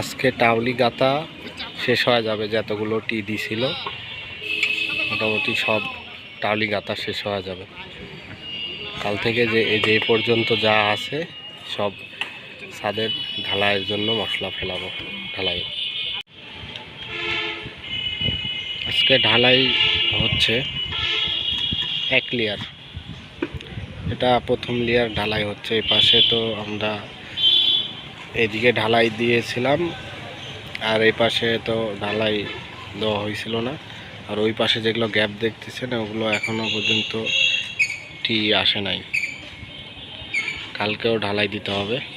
আজকে টাউলি গাতা শেষ হয়ে যাবে যতগুলো টি দিছিল। মোটামুটি সব টাউলি গাতা শেষ হয়ে যাবে। কাল থেকে যে যে পর্যন্ত যা আছে, সব ছাদের ঢালাইয়ের জন্য মশলা ফেলাবো, ঢালাই। আজকে ঢালাই হচ্ছে এক লেয়ার এটা প্রথম লেয়ার ঢালাই হচ্ছে। এই পাশে তো আমরা এদিকে ঢালাই দিয়েছিলাম, আর এই পাশে তো ঢালাই দেওয়া হয়েছিল না। আর ওই পাশে যেগুলো গ্যাপ দেখতেছেন, ওগুলো এখনও পর্যন্ত টি আসে নাই। কালকেও ঢালাই দিতে হবে।